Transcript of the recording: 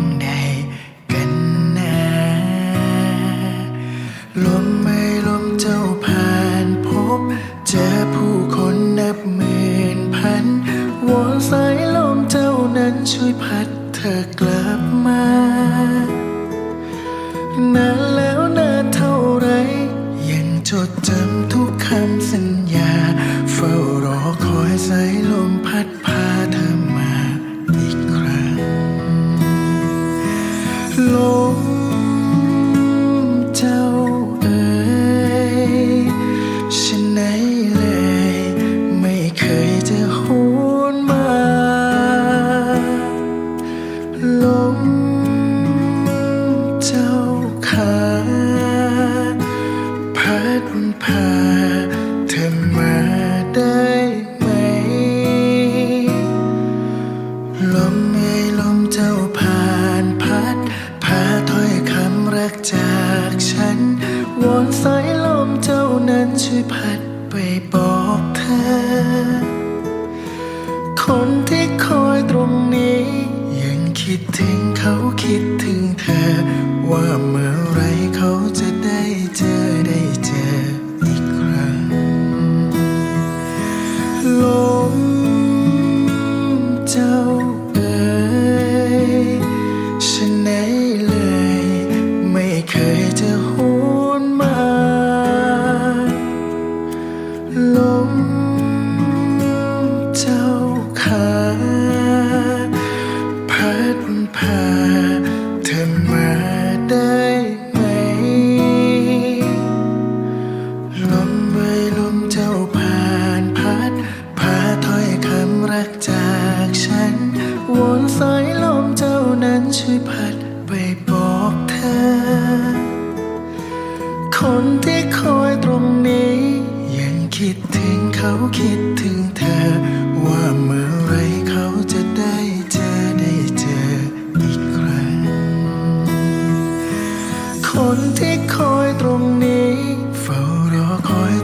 ง นั้นช่วยพัดเธอกลับมานานแล้วนานเท่าไร ยังจดจำทุกคำสัญญา เฝ้ารอคอยสาย นั้นช่วยพัดไปบอกเธอ คนที่คอยตรงนี้ ยังคิดถึงเขาคิดถึงเธอ ว่าเมื่อไรเขาจะได้เจอได้เจออีกครั้งล ช่วยพัดไปบอกเธอ คนที่คอยตรงนี้ ยังคิดถึงเขาคิดถึงเธอ ว่าเมื่อไรเขาจะได้เจอได้เจออีกครั้ง คนที่คอยตรงนี้ เฝ้ารอคอย